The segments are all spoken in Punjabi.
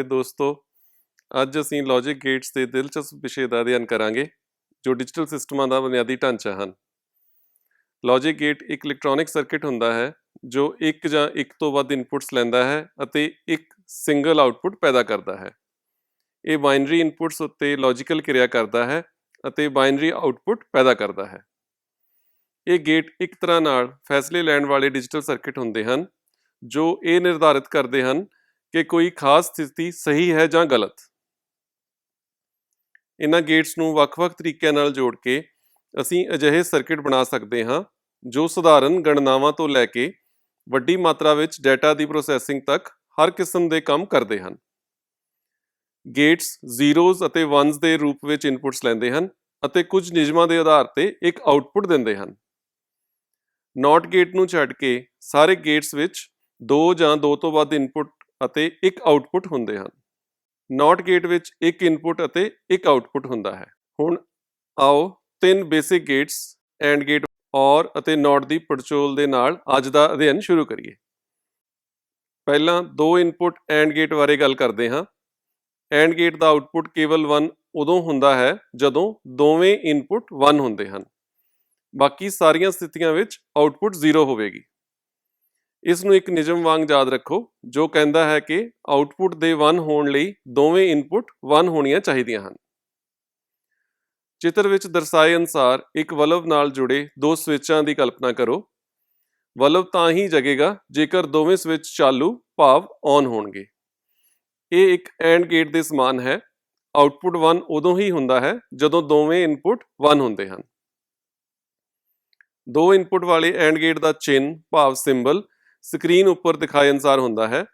ਪਿਆਰੇ ਦੋਸਤੋ, ਅੱਜ ਅਸੀਂ ਲੌਜਿਕ ਗੇਟਸ ਦੇ ਦਿਲਚਸਪ ਵਿਸ਼ੇ ਦਾ ਅਧਿਐਨ ਕਰਾਂਗੇ, ਜੋ ਡਿਜੀਟਲ ਸਿਸਟਮਾਂ ਦਾ ਬੁਨਿਆਦੀ ਢਾਂਚਾ ਹਨ। ਲੌਜਿਕ ਗੇਟ ਇੱਕ ਇਲੈਕਟ੍ਰੋਨਿਕ ਸਰਕਟ ਹੁੰਦਾ ਹੈ, ਜੋ ਇੱਕ ਜਾਂ ਇੱਕ ਤੋਂ ਵੱਧ ਇਨਪੁਟਸ ਲੈਂਦਾ ਹੈ ਅਤੇ ਇੱਕ ਸਿੰਗਲ ਆਉਟਪੁੱਟ ਪੈਦਾ ਕਰਦਾ ਹੈ। ਇਹ ਬਾਈਨਰੀ ਇਨਪੁਟਸ ਉੱਤੇ ਲੌਜੀਕਲ ਕਿਰਿਆ ਕਰਦਾ ਹੈ ਅਤੇ ਬਾਈਨਰੀ ਆਉਟਪੁੱਟ ਪੈਦਾ ਕਰਦਾ ਹੈ। ਇਹ ਗੇਟ ਇੱਕ ਤਰ੍ਹਾਂ ਨਾਲ ਫੈਸਲੇ ਲੈਣ ਵਾਲੇ ਡਿਜੀਟਲ ਸਰਕਟ ਹੁੰਦੇ ਹਨ, ਜੋ ਇਹ ਨਿਰਧਾਰਿਤ ਕਰਦੇ ਹਨ ਕਿ ਕੋਈ ਖਾਸ ਸਥਿਤੀ ਸਹੀ ਹੈ ਜਾਂ ਗਲਤ। ਇਹਨਾਂ ਗੇਟਸ ਨੂੰ ਵੱਖ-ਵੱਖ ਤਰੀਕਿਆਂ ਨਾਲ ਜੋੜ ਕੇ ਅਸੀਂ ਅਜਿਹੇ ਸਰਕਟ ਬਣਾ ਸਕਦੇ ਹਾਂ ਜੋ ਸਧਾਰਨ ਗਣਨਾਵਾਂ ਤੋਂ ਲੈ ਕੇ ਵੱਡੀ ਮਾਤਰਾ ਵਿੱਚ ਡਾਟਾ ਦੀ ਪ੍ਰੋਸੈਸਿੰਗ ਤੱਕ ਹਰ ਕਿਸਮ ਦੇ ਕੰਮ ਕਰਦੇ ਹਨ। ਗੇਟਸ ਜ਼ੀਰੋਜ਼ ਅਤੇ ਵਨਸ ਦੇ ਰੂਪ ਵਿੱਚ ਇਨਪੁਟਸ ਲੈਂਦੇ ਹਨ ਅਤੇ ਕੁਝ ਨਿਯਮਾਂ ਦੇ ਆਧਾਰ ਤੇ ਇੱਕ ਆਉਟਪੁੱਟ ਦਿੰਦੇ ਹਨ। ਨਾਟ ਗੇਟ ਨੂੰ ਛੱਡ ਕੇ ਸਾਰੇ ਗੇਟਸ ਵਿੱਚ ਦੋ ਜਾਂ ਦੋ ਤੋਂ ਵੱਧ ਇਨਪੁਟ ਅਤੇ ਇੱਕ ਆਉਟਪੁੱਟ ਹੁੰਦੇ ਹਨ। ਨਾਟ ਗੇਟ ਵਿੱਚ ਇੱਕ ਇਨਪੁਟ ਅਤੇ ਇੱਕ ਆਉਟਪੁੱਟ ਹੁੰਦਾ ਹੈ। ਹੁਣ ਆਓ ਤਿੰਨ ਬੇਸਿਕ ਗੇਟਸ, ਐਂਡ ਗੇਟ ਔਰ ਅਤੇ ਨਾਟ ਦੀ ਪੜਚੋਲ ਦੇ ਨਾਲ ਅੱਜ ਦਾ ਅਧਿਐਨ ਸ਼ੁਰੂ ਕਰੀਏ। ਪਹਿਲਾਂ ਦੋ ਇਨਪੁਟ ਐਂਡ ਗੇਟ ਬਾਰੇ ਗੱਲ ਕਰਦੇ ਹਾਂ। ਐਂਡ ਗੇਟ ਦਾ ਆਉਟਪੁੱਟ ਕੇਵਲ 1 ਉਦੋਂ ਹੁੰਦਾ ਹੈ ਜਦੋਂ ਦੋਵੇਂ ਇਨਪੁਟ 1 ਹੁੰਦੇ ਹਨ। ਬਾਕੀ ਸਾਰੀਆਂ ਸਥਿਤੀਆਂ ਵਿੱਚ ਆਉਟਪੁੱਟ 0 ਹੋਵੇਗੀ। ਇਸ ਨੂੰ ਇੱਕ ਨਿਯਮ ਵਾਂਗ ਯਾਦ ਰੱਖੋ, ਜੋ ਕਹਿੰਦਾ ਹੈ ਕਿ ਆਉਟਪੁੱਟ ਦੇ 1 ਹੋਣ ਲਈ ਦੋਵੇਂ ਇਨਪੁਟ 1 ਹੋਣੀਆਂ ਚਾਹੀਦੀਆਂ ਹਨ। ਚਿੱਤਰ ਵਿੱਚ ਦਰਸਾਏ ਅਨੁਸਾਰ ਇੱਕ ਵਲਵ ਨਾਲ ਜੁੜੇ ਦੋ ਸਵਿੱਚਾਂ ਦੀ ਕਲਪਨਾ ਕਰੋ। ਵਲਵ ਤਾਂ ਹੀ ਜਗੇਗਾ ਜੇਕਰ ਦੋਵੇਂ ਸਵਿੱਚ ਚਾਲੂ, ਭਾਵ ਔਨ ਹੋਣਗੇ। ਇਹ ਇੱਕ ਐਂਡ ਗੇਟ ਦੇ ਸਮਾਨ ਹੈ। ਆਉਟਪੁੱਟ 1 ਉਦੋਂ ਹੀ ਹੁੰਦਾ ਹੈ ਜਦੋਂ ਦੋਵੇਂ ਇਨਪੁਟ 1 ਹੁੰਦੇ ਹਨ। ਦੋ ਇਨਪੁਟ ਵਾਲੇ ਐਂਡ ਗੇਟ ਦਾ ਚਿੰਨ ਭਾਵ ਸਿੰਬਲ ਸਕਰੀਨ ਉੱਪਰ ਦਿਖਾਏ ਅਨੁਸਾਰ ਹੁੰਦਾ ਹੈ,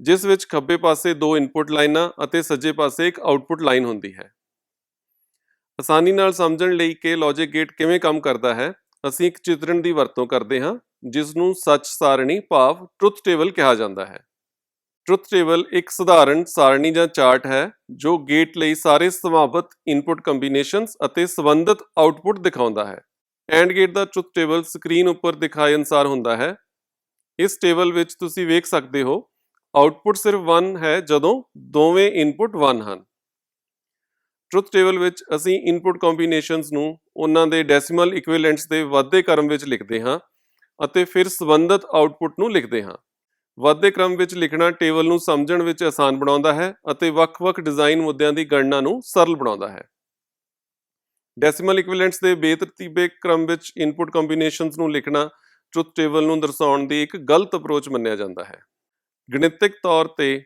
ਜਿਸ ਵਿੱਚ ਖੱਬੇ ਪਾਸੇ ਦੋ ਇਨਪੁਟ ਲਾਈਨਾਂ ਅਤੇ ਸੱਜੇ ਪਾਸੇ ਇੱਕ ਆਉਟਪੁੱਟ ਲਾਈਨ ਹੁੰਦੀ ਹੈ। ਆਸਾਨੀ ਨਾਲ ਸਮਝਣ ਲਈ ਕਿ ਲੌਜਿਕ ਗੇਟ ਕਿਵੇਂ ਕੰਮ ਕਰਦਾ ਹੈ, ਅਸੀਂ ਇੱਕ ਚਿਤਰਣ ਦੀ ਵਰਤੋਂ ਕਰਦੇ ਹਾਂ ਜਿਸ ਨੂੰ ਸੱਚ ਸਾਰਣੀ ਭਾਵ ਟਰੁੱਥ ਟੇਬਲ ਕਿਹਾ ਜਾਂਦਾ ਹੈ। ਟਰੁੱਥ ਟੇਬਲ ਇੱਕ ਸਧਾਰਨ ਸਾਰਣੀ ਜਾਂ ਚਾਰਟ ਹੈ, ਜੋ ਗੇਟ ਲਈ ਸਾਰੇ ਸੰਭਾਵਿਤ ਇਨਪੁਟ ਕੰਬੀਨੇਸ਼ਨਸ ਅਤੇ ਸੰਬੰਧਿਤ ਆਉਟਪੁੱਟ ਦਿਖਾਉਂਦਾ ਹੈ। ਐਂਡ ਗੇਟ ਦਾ ਟਰੁੱਥ ਟੇਬਲ ਸਕਰੀਨ ਉੱਪਰ ਦਿਖਾਏ ਅਨੁਸਾਰ ਹੁੰਦਾ ਹੈ ਇਸ ਟੇਬਲ ਵਿੱਚ ਤੁਸੀਂ ਵੇਖ ਸਕਦੇ ਹੋ ਆਉਟਪੁੱਟ ਸਿਰਫ 1 ਹੈ ਜਦੋਂ ਦੋਵੇਂ ਇਨਪੁਟ 1 ਹਨ। ਟਰੁੱਥ ਟੇਬਲ ਵਿੱਚ ਅਸੀਂ ਇਨਪੁਟ ਕੰਬੀਨੇਸ਼ਨਸ ਨੂੰ ਉਹਨਾਂ ਦੇ ਡੈਸੀਮਲ ਇਕੁਇਵਲੈਂਟਸ ਦੇ ਵਾਧੇ ਕ੍ਰਮ ਵਿੱਚ ਲਿਖਦੇ ਹਾਂ ਅਤੇ ਫਿਰ ਸੰਬੰਧਿਤ ਆਉਟਪੁੱਟ ਨੂੰ ਲਿਖਦੇ ਹਾਂ। ਵਾਧੇ ਕ੍ਰਮ ਵਿੱਚ ਲਿਖਣਾ ਟੇਬਲ ਨੂੰ ਸਮਝਣ ਵਿੱਚ ਆਸਾਨ ਬਣਾਉਂਦਾ ਹੈ ਅਤੇ ਵੱਖ-ਵੱਖ ਡਿਜ਼ਾਈਨ ਮੁੱਦਿਆਂ ਦੀ ਗਣਨਾ ਨੂੰ ਸਰਲ ਬਣਾਉਂਦਾ ਹੈ। ਡੈਸੀਮਲ ਇਕੁਇਵਲੈਂਟਸ ਦੇ ਬੇਤਰਤੀਬੇ ਕ੍ਰਮ ਵਿੱਚ ਇਨਪੁਟ ਕੰਬੀਨੇਸ਼ਨਸ ਨੂੰ ਲਿਖਣਾ ਟਰੁੱਥ ਟੇਬਲ ਨੂੰ ਦਰਸਾਉਣ ਦੀ ਇੱਕ ਗਲਤ ਅਪਰੋਚ ਮੰਨਿਆ ਜਾਂਦਾ ਹੈ। ਗਣਿਤਿਕ ਤੌਰ ਤੇ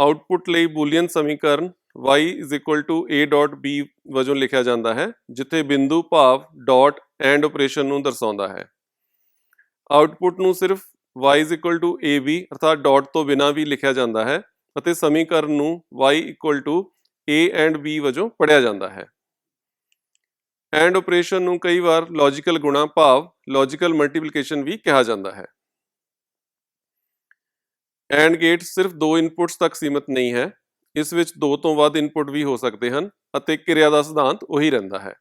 ਆਉਟਪੁੱਟ ਲਈ ਬੂਲੀਅਨ ਸਮੀਕਰਨ y a.b ਵਜੋਂ ਲਿਖਿਆ ਜਾਂਦਾ ਹੈ, ਜਿੱਥੇ ਬਿੰਦੂ ਭਾਵ ਡਾਟ ਐਂਡ ਆਪਰੇਸ਼ਨ ਨੂੰ ਦਰਸਾਉਂਦਾ ਹੈ। ਆਉਟਪੁੱਟ ਨੂੰ ਸਿਰਫ y ab ਅਰਥਾਤ ਡਾਟ ਤੋਂ ਬਿਨਾਂ ਵੀ ਲਿਖਿਆ ਜਾਂਦਾ ਹੈ ਅਤੇ ਸਮੀਕਰਨ ਨੂੰ y a ਐਂਡ b ਵਜੋਂ ਪੜ੍ਹਿਆ ਜਾਂਦਾ ਹੈ। ਐਂਡ ਆਪਰੇਸ਼ਨ ਨੂੰ ਕਈ ਵਾਰ ਲੌਜੀਕਲ ਗੁਣਾ ਭਾਵ ਲੌਜੀਕਲ ਮਲਟੀਪਲੀਕੇਸ਼ਨ ਵੀ ਕਿਹਾ ਜਾਂਦਾ ਹੈ। ਐਂਡ ਗੇਟ ਸਿਰਫ ਦੋ ਇਨਪੁਟਸ ਤੱਕ ਸੀਮਿਤ ਨਹੀਂ ਹੈ। ਇਸ ਵਿੱਚ ਦੋ ਤੋਂ ਵੱਧ ਇਨਪੁਟ ਵੀ ਹੋ ਸਕਦੇ ਹਨ ਅਤੇ ਕਿਰਿਆ ਦਾ ਸਿਧਾਂਤ ਉਹੀ ਰਹਿੰਦਾ ਹੈ।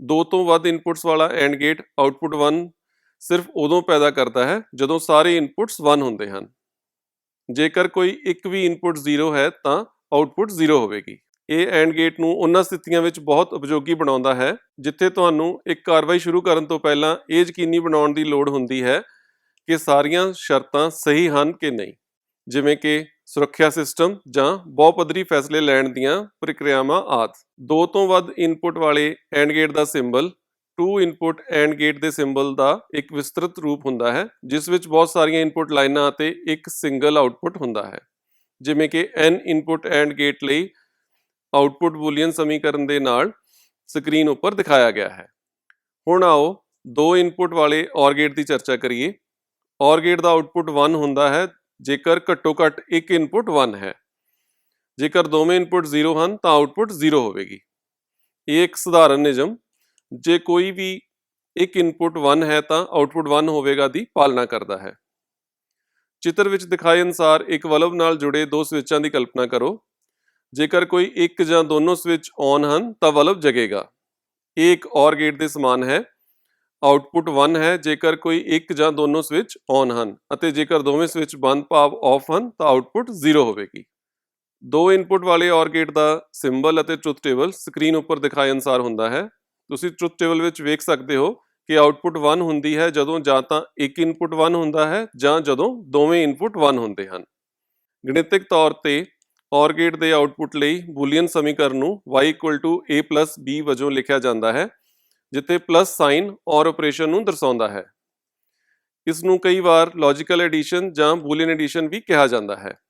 ਦੋ ਤੋਂ ਵੱਧ ਇਨਪੁਟਸ ਵਾਲਾ ਐਂਡ ਗੇਟ ਆਉਟਪੁੱਟ 1 ਸਿਰਫ ਉਦੋਂ ਪੈਦਾ ਕਰਦਾ ਹੈ ਜਦੋਂ ਸਾਰੇ ਇਨਪੁਟਸ 1 ਹੁੰਦੇ ਹਨ। ਜੇਕਰ ਕੋਈ ਇੱਕ ਵੀ ਇਨਪੁਟ 0 ਹੈ ਤਾਂ ਆਉਟਪੁੱਟ 0 ਹੋਵੇਗੀ। ਇਹ ਐਂਡ ਗੇਟ ਨੂੰ ਉਹਨਾਂ ਸਥਿਤੀਆਂ ਵਿੱਚ ਬਹੁਤ ਉਪਯੋਗੀ ਬਣਾਉਂਦਾ ਹੈ, ਜਿੱਥੇ ਤੁਹਾਨੂੰ ਇੱਕ ਕਾਰਵਾਈ ਸ਼ੁਰੂ ਕਰਨ ਤੋਂ ਪਹਿਲਾਂ ਇਹ ਯਕੀਨੀ ਬਣਾਉਣ ਦੀ ਲੋੜ ਹੁੰਦੀ ਹੈ ਕਿ ਸਾਰੀਆਂ ਸ਼ਰਤਾਂ ਸਹੀ ਹਨ ਕਿ ਨਹੀਂ। ਜਿਵੇਂ ਕਿ ਸੁਰੱਖਿਆ ਸਿਸਟਮ ਜਾਂ ਬਹੁਪਦਰੀ ਫੈਸਲੇ ਲੈਣ ਦੀਆਂ ਪ੍ਰਕਿਰਿਆਵਾਂ ਆਦਿ। ਦੋ ਤੋਂ ਵੱਧ ਇਨਪੁਟ ਵਾਲੇ and gate the symbol two input AND gate ਦੇ ਸਿੰਬਲ ਦਾ ਇੱਕ ਵਿਸਤ੍ਰਿਤ ਰੂਪ ਹੁੰਦਾ ਹੈ, ਜਿਸ ਵਿੱਚ ਬਹੁਤ ਸਾਰੀਆਂ ਇਨਪੁਟ ਲਾਈਨਾਂ ਅਤੇ ਇੱਕ ਸਿੰਗਲ ਆਉਟਪੁੱਟ ਹੁੰਦਾ ਹੈ। ਜਿਵੇਂ ਕਿ n ਇਨਪੁਟ ਐਂਡ ਗੇਟ ਲਈ ਆਉਟਪੁੱਟ ਬੂਲੀਅਨ ਸਮੀਕਰਨ ਦੇ ਨਾਲ ਸਕਰੀਨ ਉੱਪਰ ਦਿਖਾਇਆ ਗਿਆ ਹੈ। ਹੁਣ ਆਓ ਦੋ ਇਨਪੁਟ ਵਾਲੇ OR ਗੇਟ ਦੀ ਚਰਚਾ ਕਰੀਏ। OR ਗੇਟ ਦਾ ਆਉਟਪੁੱਟ 1 ਹੁੰਦਾ ਹੈ, ਜੇਕਰ ਘੱਟੋ ਘੱਟ ਇੱਕ ਇਨਪੁਟ 1 ਹੈ। ਜੇਕਰ ਦੋਵੇਂ ਇਨਪੁਟ 0 ਹਨ, ਤਾਂ ਆਉਟਪੁੱਟ 0 ਹੋਵੇਗੀ। ਇਹ ਇੱਕ ਸਧਾਰਨ ਨਿਯਮ। ਜੇ ਕੋਈ ਵੀ ਇੱਕ ਇਨਪੁਟ 1 ਹੈ, ਤਾਂ ਆਉਟਪੁੱਟ 1 ਹੋਵੇਗਾ ਦੀ ਪਾਲਣਾ ਕਰਦਾ ਹੈ। ਚਿੱਤਰ ਵਿੱਚ ਦਿਖਾਏ ਅਨੁਸਾਰ ਇੱਕ ਵਲਵ ਨਾਲ ਜੁੜੇ ਦੋ ਸਵਿੱਚਾਂ ਦੀ ਕਲਪਨਾ ਕਰੋ। ਜੇਕਰ ਕੋਈ ਇੱਕ ਜਾਂ ਦੋਨੋਂ ਸਵਿਚ ਔਨ ਹਨ, ਤਾਂ ਵਲਵ ਜਗੇਗਾ। ਇਹ ਇੱਕ OR ਗੇਟ ਦੇ ਸਮਾਨ ਹੈ। ਆਉਟਪੁੱਟ 1 ਹੈ, ਜੇਕਰ ਕੋਈ ਇੱਕ ਜਾਂ ਦੋਨੋਂ ਸਵਿਚ ਔਨ ਹਨ ਅਤੇ ਜੇਕਰ ਦੋਵੇਂ ਸਵਿਚ ਬੰਦ ਭਾਵ ਆਫ ਹਨ, ਤਾਂ ਆਉਟਪੁੱਟ 0 ਹੋਵੇਗੀ। ਦੋ ਇਨਪੁੱਟ ਵਾਲੇ OR ਗੇਟ ਦਾ ਸਿੰਬਲ ਅਤੇ ਟਰੁਥ ਟੇਬਲ ਸਕਰੀਨ ਉੱਪਰ ਦਿਖਾਏ ਅਨੁਸਾਰ ਹੁੰਦਾ ਹੈ। ਤੁਸੀਂ ਟਰੁਥ ਟੇਬਲ ਵਿੱਚ ਵੇਖ ਸਕਦੇ ਹੋ ਕਿ ਆਉਟਪੁੱਟ 1 ਹੁੰਦੀ ਹੈ ਜਦੋਂ ਜਾਂ ਤਾਂ ਇੱਕ ਇਨਪੁੱਟ 1 ਹੁੰਦਾ ਹੈ ਜਾਂ ਜਦੋਂ ਦੋਵੇਂ ਇਨਪੁੱਟ 1 ਹੁੰਦੇ ਹਨ। ਗਣਿਤਿਕ ਤੌਰ ਤੇ OR ਗੇਟ ਦੇ ਆਉਟਪੁੱਟ ਲਈ ਬੂਲੀਅਨ ਸਮੀਕਰਨ ਨੂੰ y a b ਵਜੋਂ ਲਿਖਿਆ ਜਾਂਦਾ ਹੈ, ਜਿੱਥੇ ਪਲੱਸ ਸਾਈਨ OR ਆਪਰੇਸ਼ਨ ਨੂੰ ਦਰਸਾਉਂਦਾ ਹੈ। ਇਸ ਨੂੰ ਕਈ ਵਾਰ ਲੌਜੀਕਲ ਐਡੀਸ਼ਨ ਜਾਂ ਬੂਲੀਅਨ ਐਡੀਸ਼ਨ ਵੀ ਕਿਹਾ ਜਾਂਦਾ ਹੈ।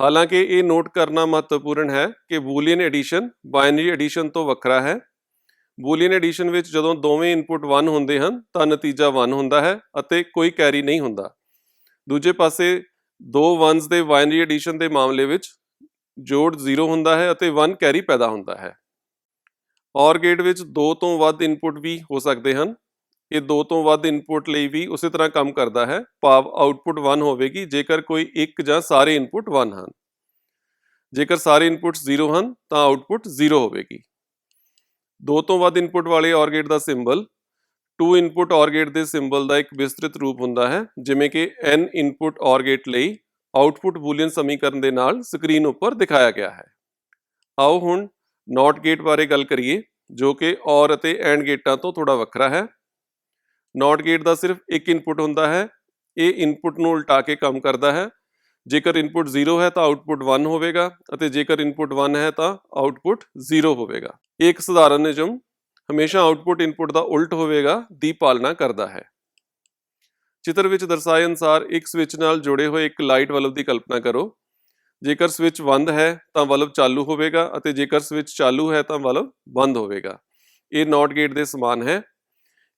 ਹਾਲਾਂਕਿ ਇਹ ਨੋਟ ਕਰਨਾ ਮਹੱਤਵਪੂਰਨ ਹੈ ਕਿ ਬੂਲੀਅਨ ਐਡੀਸ਼ਨ ਬਾਇਨਰੀ ਐਡੀਸ਼ਨ ਤੋਂ ਵੱਖਰਾ ਹੈ। ਬੂਲੀਅਨ ਐਡੀਸ਼ਨ ਵਿੱਚ ਜਦੋਂ ਦੋਵੇਂ ਇਨਪੁੱਟ 1 ਹੁੰਦੇ ਹਨ, ਤਾਂ ਨਤੀਜਾ 1 ਹੁੰਦਾ ਹੈ ਅਤੇ ਕੋਈ ਕੈਰੀ ਨਹੀਂ ਹੁੰਦਾ। ਦੂਜੇ ਪਾਸੇ ਦੋ 1s ਦੇ ਬਾਈਨਰੀ ਐਡੀਸ਼ਨ ਦੇ ਮਾਮਲੇ ਵਿੱਚ ਜੋੜ 0 ਹੁੰਦਾ ਹੈ ਅਤੇ 1 ਕੈਰੀ ਪੈਦਾ ਹੁੰਦਾ ਹੈ। OR ਗੇਟ ਵਿੱਚ ਦੋ ਤੋਂ ਵੱਧ ਇਨਪੁੱਟ ਵੀ ਹੋ ਸਕਦੇ ਹਨ। ਇਹ ਦੋ ਤੋਂ ਵੱਧ ਇਨਪੁੱਟ ਲਈ ਵੀ ਉਸੇ ਤਰ੍ਹਾਂ ਕੰਮ ਕਰਦਾ ਹੈ। ਭਾਵ ਆਉਟਪੁੱਟ 1 ਹੋਵੇਗੀ, ਜੇਕਰ ਕੋਈ ਇੱਕ ਜਾਂ ਸਾਰੇ ਇਨਪੁੱਟ 1 ਹਨ। ਜੇਕਰ ਸਾਰੇ ਇਨਪੁੱਟਸ 0 ਹਨ, ਤਾਂ ਆਉਟਪੁੱਟ 0 ਹੋਵੇਗੀ। ਦੋ ਤੋਂ ਵੱਧ ਇਨਪੁੱਟ ਵਾਲੇ OR gate the symbol two input OR gate ਦੇ ਸਿੰਬਲ ਦਾ ਇੱਕ ਵਿਸਤ੍ਰਿਤ ਰੂਪ ਹੁੰਦਾ ਹੈ, ਜਿਵੇਂ ਕਿ n ਇਨਪੁੱਟ OR ਗੇਟ ਲਈ ਆਉਟਪੁੱਟ ਬੂਲੀਅਨ ਸਮੀਕਰਨ ਦੇ ਨਾਲ ਸਕਰੀਨ ਉੱਪਰ ਦਿਖਾਇਆ ਗਿਆ ਹੈ। ਆਓ ਹੁਣ NOT ਗੇਟ ਬਾਰੇ ਗੱਲ ਕਰੀਏ, ਜੋ ਕਿ OR ਅਤੇ AND ਗੇਟਾਂ ਤੋਂ ਥੋੜਾ ਵੱਖਰਾ ਹੈ। NOT ਗੇਟ ਦਾ ਸਿਰਫ ਇੱਕ ਇਨਪੁੱਟ ਹੁੰਦਾ ਹੈ, ਇਹ ਇਨਪੁੱਟ ਨੂੰ ਉਲਟਾ ਕੇ ਕੰਮ ਕਰਦਾ ਹੈ। ਜੇਕਰ ਇਨਪੁੱਟ 0 ਹੈ ਤਾਂ ਆਉਟਪੁੱਟ 1 ਹੋਵੇਗਾ ਅਤੇ ਜੇਕਰ ਇਨਪੁੱਟ 1 ਹੈ ਤਾਂ ਆਉਟਪੁੱਟ 0 ਹੋਵੇਗਾ। ਇਹ ਇੱਕ ਸਧਾਰਨ ਨਿਯਮ ਹਮੇਸ਼ਾ ਆਉਟਪੁੱਟ ਇਨਪੁੱਟ ਦਾ ਉਲਟ ਹੋਵੇਗਾ, ਦੀ ਪਾਲਣਾ ਕਰਦਾ ਹੈ। ਚਿੱਤਰ ਵਿੱਚ ਦਰਸਾਏ ਅਨੁਸਾਰ ਇੱਕ ਸਵਿਚ ਨਾਲ ਜੁੜੇ ਹੋਏ ਇੱਕ ਲਾਈਟ ਬਲਬ ਦੀ ਕਲਪਨਾ ਕਰੋ। ਜੇਕਰ ਸਵਿਚ ਬੰਦ ਹੈ, ਤਾਂ ਬਲਬ ਚਾਲੂ ਹੋਵੇਗਾ ਅਤੇ ਜੇਕਰ ਸਵਿਚ ਚਾਲੂ ਹੈ, ਤਾਂ ਬਲਬ ਬੰਦ ਹੋਵੇਗਾ। ਇਹ ਨਾਟ ਗੇਟ ਦੇ ਸਮਾਨ ਹੈ।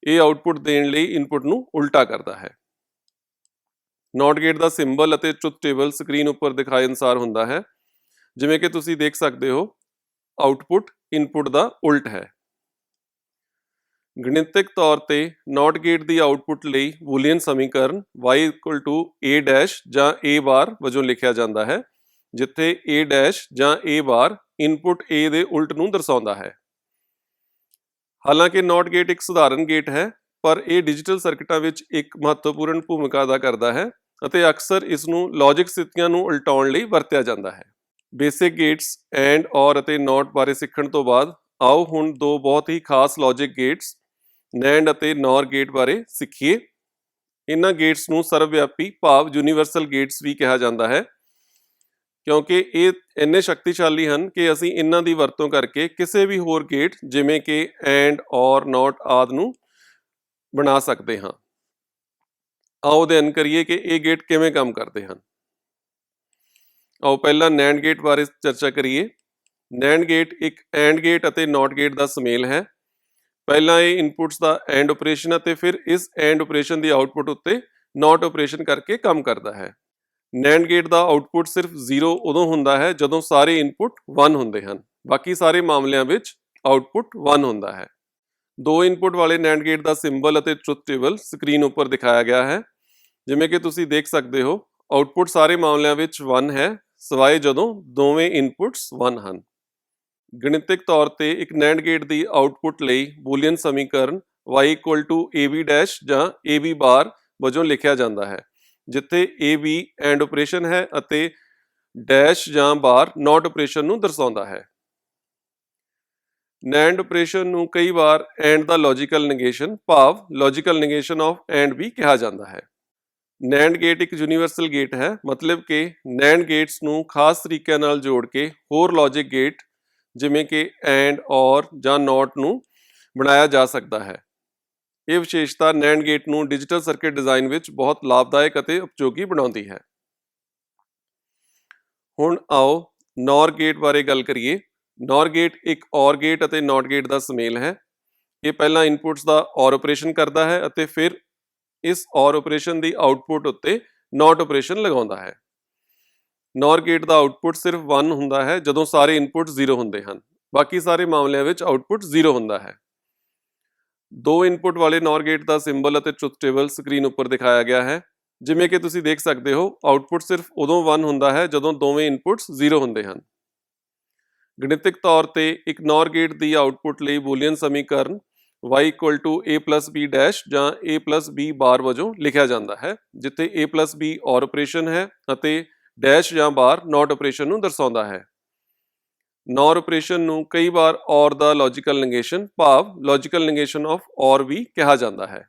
ਇਹ ਆਉਟਪੁੱਟ ਦੇਣ ਲਈ ਇਨਪੁੱਟ ਨੂੰ ਉਲਟਾ ਕਰਦਾ ਹੈ। ਨਾਟ ਗੇਟ ਦਾ ਸਿੰਬਲ ਅਤੇ ਚੁੱਤ ਟੇਬਲ ਸਕਰੀਨ ਉੱਪਰ ਦਿਖਾਏ ਅਨੁਸਾਰ ਹੁੰਦਾ ਹੈ। ਜਿਵੇਂ ਕਿ ਤੁਸੀਂ ਦੇਖ ਸਕਦੇ ਹੋ ਆਉਟਪੁੱਟ ਇਨਪੁੱਟ ਦਾ ਉਲਟ ਹੈ। ਗਣਿਤਿਕ ਤੌਰ ਤੇ ਨਾਟ ਗੇਟ ਦੀ ਆਉਟਪੁੱਟ ਲਈ ਬੂਲੀਅਨ ਸਮੀਕਰਨ y a ਡੈਸ਼ ਜਾਂ a ਬਾਰ ਵਜੋਂ ਲਿਖਿਆ ਜਾਂਦਾ ਹੈ, ਜਿੱਥੇ a ਡੈਸ਼ ਜਾਂ a ਬਾਰ ਇਨਪੁੱਟ a ਦੇ ਉਲਟ ਨੂੰ ਦਰਸਾਉਂਦਾ ਹੈ। ਹਾਲਾਂਕਿ ਨਾਟ ਗੇਟ ਇੱਕ ਸਧਾਰਨ ਗੇਟ ਹੈ, ਪਰ ਇਹ ਡਿਜੀਟਲ ਸਰਕਟਾਂ ਵਿੱਚ ਇੱਕ ਮਹੱਤਵਪੂਰਨ ਭੂਮਿਕਾ ਅਦਾ ਕਰਦਾ ਹੈ ਅਤੇ ਅਕਸਰ ਇਸ ਨੂੰ ਲੌਜਿਕ ਸਥਿਤੀਆਂ ਨੂੰ ਉਲਟਾਉਣ ਲਈ ਵਰਤਿਆ ਜਾਂਦਾ ਹੈ। ਬੇਸਿਕ ਗੇਟਸ ਐਂਡ ਔਰ ਅਤੇ ਨਾਟ ਬਾਰੇ ਸਿੱਖਣ ਤੋਂ ਬਾਅਦ, ਆਓ ਹੁਣ ਦੋ ਬਹੁਤ ਹੀ ਖਾਸ ਲੌਜਿਕ ਗੇਟਸ ਨੈਂਡ ਅਤੇ ਨੌਰ ਗੇਟ ਬਾਰੇ ਸਿੱਖੀਏ। ਇਹਨਾਂ ਗੇਟਸ ਨੂੰ ਸਰਵਵਿਆਪੀ ਭਾਵ ਯੂਨੀਵਰਸਲ ਗੇਟਸ ਵੀ ਕਿਹਾ ਜਾਂਦਾ ਹੈ। ਕਿਉਂਕਿ ਇਹ ਇੰਨੇ ਸ਼ਕਤੀਸ਼ਾਲੀ ਹਨ ਕਿ ਅਸੀਂ ਇਹਨਾਂ ਦੀ ਵਰਤੋਂ ਕਰਕੇ ਕਿਸੇ ਵੀ ਹੋਰ ਗੇਟ ਜਿਵੇਂ ਕਿ ਐਂਡ ਔਰ ਨਾਟ ਆਦ ਨੂੰ ਬਣਾ ਸਕਦੇ ਹਾਂ। ਆਓ ਅਧਿਐਨ ਕਰੀਏ ਕਿ ਇਹ ਗੇਟ ਕਿਵੇਂ ਕੰਮ ਕਰਦੇ ਹਨ। ਆਓ ਪਹਿਲਾਂ ਨੈਂਡ ਗੇਟ ਬਾਰੇ ਚਰਚਾ ਕਰੀਏ। ਨੈਂਡ ਗੇਟ ਇੱਕ ਐਂਡ ਗੇਟ ਅਤੇ ਨਾਟ ਗੇਟ ਦਾ ਸਮੇਲ ਹੈ। ਪਹਿਲਾਂ ਇਹ ਇਨਪੁਟਸ ਦਾ ਐਂਡ ਆਪਰੇਸ਼ਨ ਅਤੇ ਫਿਰ ਇਸ ਐਂਡ ਆਪਰੇਸ਼ਨ ਦੀ ਆਉਟਪੁੱਟ ਉੱਤੇ ਨਾਟ ਆਪਰੇਸ਼ਨ ਕਰਕੇ ਕੰਮ ਕਰਦਾ ਹੈ। ਨੈਂਡ ਗੇਟ ਦਾ ਆਉਟਪੁੱਟ ਸਿਰਫ 0 ਉਦੋਂ ਹੁੰਦਾ ਹੈ ਜਦੋਂ ਸਾਰੇ ਇਨਪੁੱਟ 1 ਹੁੰਦੇ ਹਨ। ਬਾਕੀ ਸਾਰੇ ਮਾਮਲਿਆਂ ਵਿੱਚ ਆਉਟਪੁੱਟ 1 ਹੁੰਦਾ ਹੈ। ਦੋ ਇਨਪੁੱਟ ਵਾਲੇ ਨੈਂਡ ਗੇਟ ਦਾ ਸਿੰਬਲ ਅਤੇ ਟਰੁਥ ਟੇਬਲ ਸਕਰੀਨ ਉੱਪਰ ਦਿਖਾਇਆ ਗਿਆ ਹੈ। ਜਿਵੇਂ ਕਿ ਤੁਸੀਂ ਦੇਖ ਸਕਦੇ ਹੋ ਆਉਟਪੁੱਟ ਸਾਰੇ ਮਾਮਲਿਆਂ ਵਿੱਚ 1 ਹੈ, ਸਵਾਏ ਜਦੋਂ ਦੋਵੇਂ ਇਨਪੁਟਸ 1 ਹਨ। ਗਣਿਤਿਕ ਤੌਰ ਤੇ ਇੱਕ ਨੈਂਡ ਗੇਟ ਦੀ ਆਉਟਪੁੱਟ ਲਈ ਬੂਲੀਅਨ ਸਮੀਕਰਨ y ab ਡੈਸ਼ ਜਾਂ ab ਬਾਰ ਵਜੋਂ ਲਿਖਿਆ ਜਾਂਦਾ ਹੈ, ਜਿੱਥੇ ab ਐਂਡ ਆਪਰੇਸ਼ਨ ਹੈ ਅਤੇ ਡੈਸ਼ ਜਾਂ ਬਾਰ ਨਾਟ ਆਪਰੇਸ਼ਨ ਨੂੰ ਦਰਸਾਉਂਦਾ ਹੈ। ਨੈਂਡ ਆਪਰੇਸ਼ਨ ਨੂੰ ਕਈ ਵਾਰ ਐਂਡ ਦਾ ਲੌਜੀਕਲ ਨੇਗੇਸ਼ਨ ਭਾਵ ਲੌਜੀਕਲ ਨੇਗੇਸ਼ਨ ਆਫ ਐਂਡ ਵੀ ਕਿਹਾ ਜਾਂਦਾ ਹੈ। ਨੈਂਡ ਗੇਟ ਇੱਕ ਯੂਨੀਵਰਸਲ ਗੇਟ ਹੈ, ਮਤਲਬ ਕਿ ਨੈਂਡ ਗੇਟਸ ਨੂੰ ਖਾਸ ਤਰੀਕਿਆਂ ਨਾਲ ਜੋੜ ਕੇ ਹੋਰ ਲੌਜਿਕ ਗੇਟ ਜਿਵੇਂ ਕਿ ਐਂਡ ਔਰ ਜਾਂ ਨੋਟ ਨੂੰ ਬਣਾਇਆ ਜਾ ਸਕਦਾ ਹੈ। ਇਹ ਵਿਸ਼ੇਸ਼ਤਾ ਨੈਂਡ ਗੇਟ ਨੂੰ ਡਿਜੀਟਲ ਸਰਕਟ ਡਿਜ਼ਾਈਨ ਵਿੱਚ ਬਹੁਤ ਲਾਭਦਾਇਕ ਅਤੇ ਉਪਯੋਗੀ ਬਣਾਉਂਦੀ ਹੈ। ਹੁਣ ਆਓ ਨੌਰ ਗੇਟ ਬਾਰੇ ਗੱਲ ਕਰੀਏ। ਨੌਰ ਗੇਟ ਇੱਕ ਔਰ ਗੇਟ ਅਤੇ ਨੋਟ ਗੇਟ ਦਾ ਸੁਮੇਲ ਹੈ। ਇਹ ਪਹਿਲਾਂ ਇਨਪੁਟਸ ਦਾ ਔਰ ਆਪਰੇਸ਼ਨ ਕਰਦਾ ਹੈ ਅਤੇ ਫਿਰ ਇਸ ਔਰ ਆਪਰੇਸ਼ਨ ਦੀ ਆਉਟਪੁੱਟ ਉੱਤੇ ਨੋਟ ਆਪਰੇਸ਼ਨ ਲਗਾਉਂਦਾ ਹੈ। ਨੌਰ ਗੇਟ ਦਾ ਆਉਟਪੁੱਟ ਸਿਰਫ 1 ਹੁੰਦਾ ਹੈ, ਜਦੋਂ ਸਾਰੇ ਇਨਪੁਟ 0 ਹੁੰਦੇ ਹਨ। ਬਾਕੀ ਸਾਰੇ ਮਾਮਲਿਆਂ ਵਿੱਚ ਆਉਟਪੁੱਟ 0 ਹੁੰਦਾ ਹੈ। ਦੋ ਇਨਪੁਟ ਵਾਲੇ ਨੌਰ ਗੇਟ ਦਾ ਸਿੰਬਲ ਅਤੇ ਟਰੁਥ ਟੇਬਲ ਸਕਰੀਨ ਉੱਪਰ ਦਿਖਾਇਆ ਗਿਆ ਹੈ। ਜਿਵੇਂ ਕਿ ਤੁਸੀਂ ਦੇਖ ਸਕਦੇ ਹੋ ਆਉਟਪੁੱਟ ਸਿਰਫ ਉਦੋਂ 1 ਹੁੰਦਾ ਹੈ, ਜਦੋਂ ਦੋਵੇਂ ਇਨਪੁਟਸ 0 ਹੁੰਦੇ ਹਨ। ਗਣਿਤਿਕ ਤੌਰ ਤੇ ਇੱਕ ਨੌਰ ਗੇਟ ਦੀ ਆਉਟਪੁੱਟ ਲਈ ਬੂਲੀਅਨ ਸਮੀਕਰਨ y a b ਡੈਸ਼ ਜਾਂ a b ਬਾਰ ਵਜੋਂ ਲਿਖਿਆ ਜਾਂਦਾ ਹੈ, ਜਿੱਥੇ a b ਔਰ ਆਪਰੇਸ਼ਨ ਹੈ ਅਤੇ ਡੈਸ਼ ਜਾਂ ਬਾਰ ਨੋਟ ਆਪਰੇਸ਼ਨ ਨੂੰ ਦਰਸਾਉਂਦਾ ਹੈ। ਨੋਰ ਆਪਰੇਸ਼ਨ ਨੂੰ ਕਈ ਵਾਰ ਔਰ ਦਾ ਲੌਜੀਕਲ ਨੇਗੇਸ਼ਨ ਭਾਵ ਲੌਜੀਕਲ ਨੇਗੇਸ਼ਨ ਆਫ ਔਰ ਵੀ ਕਿਹਾ ਜਾਂਦਾ ਹੈ।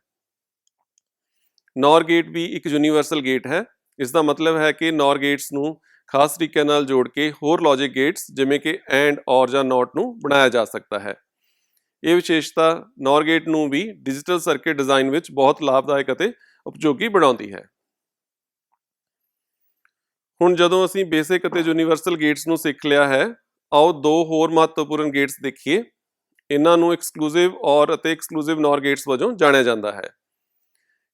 ਨੋਰ ਗੇਟ ਵੀ ਇੱਕ ਯੂਨੀਵਰਸਲ ਗੇਟ ਹੈ। ਇਸ ਦਾ ਮਤਲਬ ਹੈ ਕਿ ਨੋਰ ਗੇਟਸ ਨੂੰ ਖਾਸ ਤਰੀਕੇ ਨਾਲ ਜੋੜ ਕੇ ਹੋਰ ਲੌਜਿਕ ਗੇਟਸ ਜਿਵੇਂ ਕਿ ਐਂਡ ਔਰ ਜਾਂ ਨੋਟ ਨੂੰ ਬਣਾਇਆ ਜਾ ਸਕਦਾ ਹੈ। ਇਹ ਵਿਸ਼ੇਸ਼ਤਾ ਨੋਰ ਗੇਟ ਨੂੰ ਵੀ ਡਿਜੀਟਲ ਸਰਕਟ ਡਿਜ਼ਾਈਨ ਵਿੱਚ ਬਹੁਤ ਲਾਭਦਾਇਕ ਅਤੇ ਉਪਯੋਗੀ ਬਣਾਉਂਦੀ ਹੈ। ਹੁਣ ਜਦੋਂ ਅਸੀਂ ਬੇਸਿਕ ਅਤੇ ਯੂਨੀਵਰਸਲ ਗੇਟਸ ਨੂੰ ਸਿੱਖ ਲਿਆ ਹੈ, ਆਓ ਦੋ ਹੋਰ ਮਹੱਤਵਪੂਰਨ ਗੇਟਸ ਦੇਖੀਏ। ਇਹਨਾਂ ਨੂੰ ਐਕਸਕਲੂਸਿਵ ਔਰ ਅਤੇ ਐਕਸਕਲੂਸਿਵ ਨੋਰ ਗੇਟਸ ਵਜੋਂ ਜਾਣਿਆ ਜਾਂਦਾ ਹੈ।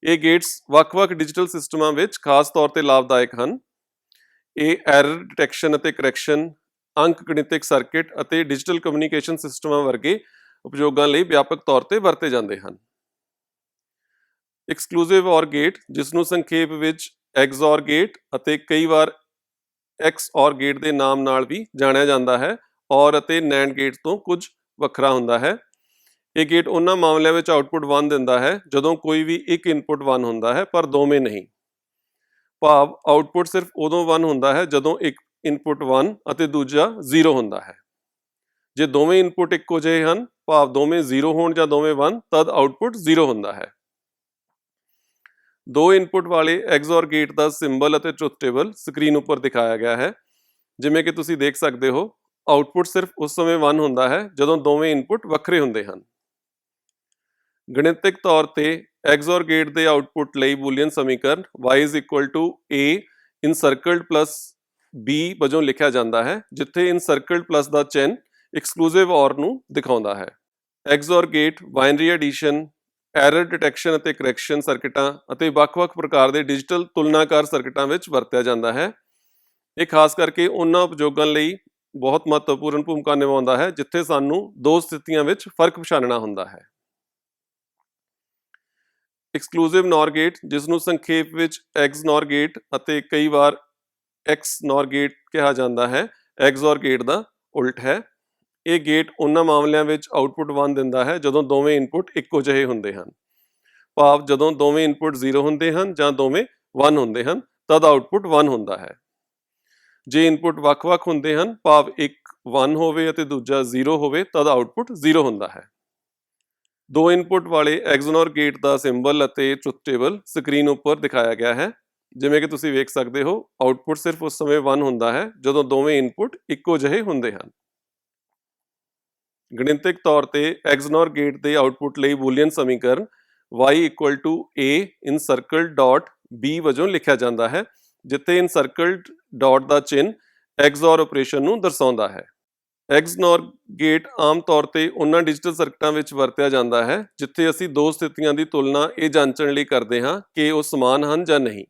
ਇਹ ਗੇਟਸ ਵੱਖ-ਵੱਖ ਡਿਜੀਟਲ ਸਿਸਟਮਾਂ ਵਿੱਚ ਖਾਸ ਤੌਰ ਤੇ ਲਾਭਦਾਇਕ ਹਨ। ਇਹ ਐਰਰ ਡਿਟੈਕਸ਼ਨ ਅਤੇ ਕਰੈਕਸ਼ਨ ਅੰਕ ਗਣਿਤਿਕ ਸਰਕਟ ਅਤੇ ਡਿਜੀਟਲ ਕਮਿਊਨੀਕੇਸ਼ਨ ਸਿਸਟਮਾਂ ਵਰਗੇ ਉਪਯੋਗਾਂ ਲਈ ਵਿਆਪਕ ਤੌਰ ਤੇ ਵਰਤੇ ਜਾਂਦੇ ਹਨ। ਐਕਸਕਲੂਸਿਵ ਔਰ ਗੇਟ ਜਿਸ ਨੂੰ ਸੰਖੇਪ ਵਿੱਚ XOR ਗੇਟ ਅਤੇ ਕਈ ਵਾਰ ਐਕਸ ਔਰ ਗੇਟ ਦੇ ਨਾਮ ਨਾਲ ਵੀ ਜਾਣਿਆ ਜਾਂਦਾ ਹੈ, ਔਰ ਅਤੇ ਨੈਂਡ ਗੇਟ ਤੋਂ ਕੁਝ ਵੱਖਰਾ ਹੁੰਦਾ ਹੈ। ਇਹ ਗੇਟ ਉਹਨਾਂ ਮਾਮਲਿਆਂ ਵਿੱਚ ਆਉਟਪੁੱਟ 1 ਦਿੰਦਾ ਹੈ, ਜਦੋਂ ਕੋਈ ਵੀ ਇੱਕ ਇਨਪੁਟ 1 ਹੁੰਦਾ ਹੈ, ਪਰ ਦੋਵੇਂ ਨਹੀਂ। ਭਾਵ ਆਉਟਪੁੱਟ ਸਿਰਫ ਉਦੋਂ 1 ਹੁੰਦਾ ਹੈ, ਜਦੋਂ ਇੱਕ ਇਨਪੁੱਟ 1 ਅਤੇ ਦੂਜਾ 0 ਹੁੰਦਾ ਹੈ। ਜੇ ਦੋਵੇਂ ਇਨਪੁੱਟ ਇੱਕੋ ਜਿਹੇ ਹਨ, ਭਾਵ ਦੋਵੇਂ 0 ਹੋਣ ਜਾਂ ਦੋਵੇਂ 1 ਤਦ ਆਉਟਪੁੱਟ 0 ਹੁੰਦਾ ਹੈ। ਦੋ ਇਨਪੁੱਟ ਵਾਲੇ XOR ਗੇਟ ਦਾ ਸਿੰਬਲ ਅਤੇ ਟਰੁਥ ਟੇਬਲ ਸਕਰੀਨ ਉੱਪਰ ਦਿਖਾਇਆ ਗਿਆ ਹੈ। ਜਿਵੇਂ ਕਿ ਤੁਸੀਂ ਦੇਖ ਸਕਦੇ ਹੋ ਆਉਟਪੁੱਟ ਸਿਰਫ ਉਸ ਸਮੇਂ 1 ਹੁੰਦਾ ਹੈ ਜਦੋਂ ਦੋਵੇਂ ਇਨਪੁੱਟ ਵੱਖਰੇ ਹੁੰਦੇ ਹਨ। ਗਣਿਤਿਕ ਤੌਰ ਤੇ XOR ਗੇਟ ਦੇ ਆਉਟਪੁੱਟ ਲਈ ਬੂਲੀਅਨ ਸਮੀਕਰਨ y a encircled plus b ਵਜੋਂ ਲਿਖਿਆ ਜਾਂਦਾ ਹੈ, ਜਿੱਥੇ ਇਨਸਰਕਲਡ ਪਲੱਸ ਦਾ ਚਿੰਨ੍ਹ ਐਕਸਕਲੂਸਿਵ ਔਰ ਨੂੰ ਦਿਖਾਉਂਦਾ ਹੈ। XOR gate binary addition error detection ਅਤੇ ਕਰੈਕਸ਼ਨ ਸਰਕਟਾਂ ਅਤੇ ਵੱਖ-ਵੱਖ ਪ੍ਰਕਾਰ ਦੇ ਡਿਜੀਟਲ ਤੁਲਨਾਕਾਰ ਸਰਕਟਾਂ ਵਿੱਚ ਵਰਤਿਆ ਜਾਂਦਾ ਹੈ। ਇਹ ਖਾਸ ਕਰਕੇ ਉਹਨਾਂ ਉਪਯੋਗਾਂ ਲਈ ਬਹੁਤ ਮਹੱਤਵਪੂਰਨ ਭੂਮਿਕਾ ਨਿਭਾਉਂਦਾ ਹੈ, ਜਿੱਥੇ ਸਾਨੂੰ ਦੋ ਸਥਿਤੀਆਂ ਵਿੱਚ ਫ਼ਰਕ ਪਛਾਣਨਾ ਹੁੰਦਾ ਹੈ। ਐਕਸਕਲੂਸਿਵ ਨੋਰ ਗੇਟ ਜਿਸ ਨੂੰ ਸੰਖੇਪ ਵਿੱਚ ਐਕਸ ਨੋਰ ਗੇਟ ਅਤੇ ਕਈ ਵਾਰ ਐਕਸ ਨੋਰ ਗੇਟ ਕਿਹਾ ਜਾਂਦਾ ਹੈ। ਐਕਸਓਰ ਗੇਟ ਦਾ ਉਲਟ ਹੈ। ਇਹ ਗੇਟ ਉਹਨਾਂ ਮਾਮਲਿਆਂ ਵਿੱਚ ਆਉਟਪੁੱਟ 1 ਦਿੰਦਾ ਹੈ, ਜਦੋਂ ਦੋਵੇਂ ਇਨਪੁੱਟ ਇੱਕੋ ਜਿਹੇ ਹੁੰਦੇ ਹਨ। ਭਾਵ ਜਦੋਂ ਦੋਵੇਂ ਇਨਪੁੱਟ 0 ਹੁੰਦੇ ਹਨ ਜਾਂ ਦੋਵੇਂ 1 ਹੁੰਦੇ ਹਨ, ਤਦ ਆਉਟਪੁੱਟ 1 ਹੁੰਦਾ ਹੈ। ਜੇ ਇਨਪੁੱਟ ਵੱਖ-ਵੱਖ ਹੁੰਦੇ ਹਨ, ਭਾਵ ਇੱਕ 1 ਹੋਵੇ ਅਤੇ ਦੂਜਾ 0 ਹੋਵੇ, ਤਦ ਆਉਟਪੁੱਟ 0 ਹੁੰਦਾ ਹੈ। ਦੋ ਇਨਪੁੱਟ ਵਾਲੇ ਐਗਜ਼ਨੋਰ ਗੇਟ ਦਾ ਸਿੰਬਲ ਅਤੇ ਟਰੁਥ ਟੇਬਲ ਸਕਰੀਨ ਉੱਪਰ ਦਿਖਾਇਆ ਗਿਆ ਹੈ। ਜਿਵੇਂ ਕਿ ਤੁਸੀਂ ਵੇਖ ਸਕਦੇ ਹੋ ਆਉਟਪੁੱਟ ਸਿਰਫ ਉਸ ਸਮੇਂ 1 ਹੁੰਦਾ ਹੈ, ਜਦੋਂ ਦੋਵੇਂ ਇਨਪੁੱਟ ਇੱਕੋ ਜਿਹੇ ਹੁੰਦੇ ਹਨ। ਗਣਿਤਿਕ ਤੌਰ ਤੇ ਐਗਜ਼ਨੋਰ ਗੇਟ ਦੇ ਆਉਟਪੁੱਟ ਲਈ ਬੂਲੀਅਨ ਸਮੀਕਰਨ y a encircled dot b ਵਜੋਂ ਲਿਖਿਆ ਜਾਂਦਾ ਹੈ, ਜਿੱਥੇ ਇਨਸਰਕਲਡ ਡਾਟ ਦਾ ਚਿੰਨ੍ਹ ਐਗਜ਼ੋਰ ਆਪਰੇਸ਼ਨ ਨੂੰ ਦਰਸਾਉਂਦਾ ਹੈ। ਐਗਜ਼ਨੋਰ ਗੇਟ ਆਮ ਤੌਰ ਤੇ ਉਹਨਾਂ ਡਿਜੀਟਲ ਸਰਕਟਾਂ ਵਿੱਚ ਵਰਤਿਆ ਜਾਂਦਾ ਹੈ, ਜਿੱਥੇ ਅਸੀਂ ਦੋ ਸਥਿਤੀਆਂ ਦੀ ਤੁਲਨਾ ਇਹ ਜਾਂਚਣ ਲਈ ਕਰਦੇ ਹਾਂ ਕਿ ਉਹ ਸਮਾਨ ਹਨ ਜਾਂ ਨਹੀਂ।